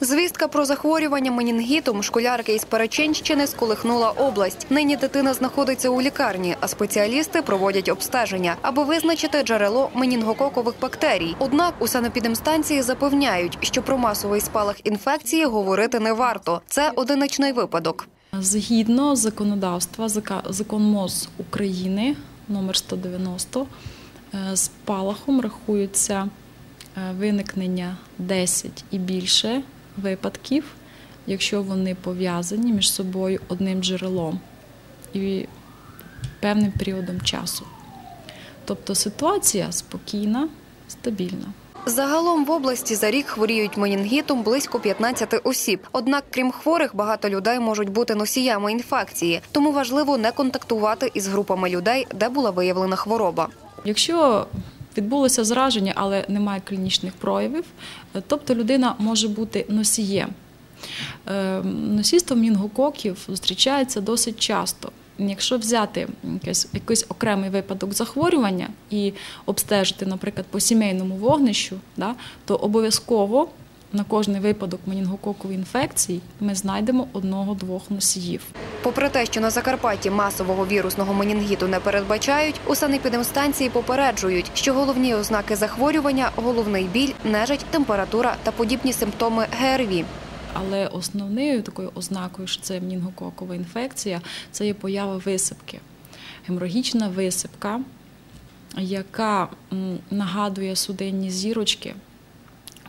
Звістка про захворювання менінгітом школярки із Перечинщини сколихнула область. Нині дитина знаходиться у лікарні, а спеціалісти проводять обстеження, аби визначити джерело менінгококових бактерій. Однак у санепідемстанції запевняють, що про масовий спалах інфекції говорити не варто. Це одиничний випадок. Згідно законодавства, закон МОЗ України номер 190, е, спалахом рахується е, виникнення 10 і більше випадків, якщо вони пов'язані між собою одним джерелом і певним періодом часу. Тобто ситуація спокійна, стабільна. Загалом в області за рік хворіють менінгітом близько 15 осіб. Однак, крім хворих, багато людей можуть бути носіями інфекції, тому важливо не контактувати із групами людей, де була виявлена хвороба. Якщо відбулося зараження, але немає клінічних проявів, е, тобто людина може бути носієм. Е, Носійство мінгококів зустрічається досить часто. Якщо взяти якийсь, якийсь окремий випадок захворювання і обстежити, наприклад, по сімейному вогнищу, да, то обов'язково на кожний випадок менінгококової інфекції ми знайдемо одного-двох носіїв. Попри те, що на Закарпатті масового вірусного менінгіту не передбачають, у санепідемстанції попереджують, що головні ознаки захворювання головний біль, нежить, температура та подібні симптоми ГРВІ. Але основною такою ознакою, що це менінгококова інфекція, це є поява висипки. Геморагічна висипка, яка нагадує судинні зірочки,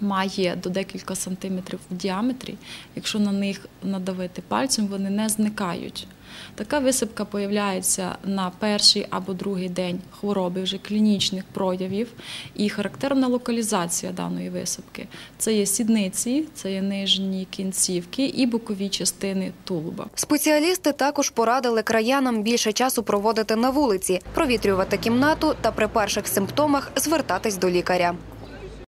має до декілька сантиметрів в діаметрі. Якщо на них надавити пальцем, вони не зникають. Така висипка появляється на перший або другий день хвороби, вже клінічних проявів. І характерна локалізація даної висипки це є сідниці, це є нижні кінцівки і бокові частини тулуба. Спеціалісти також порадили краянам більше часу проводити на вулиці, провітрювати кімнату та при перших симптомах звертатись до лікаря.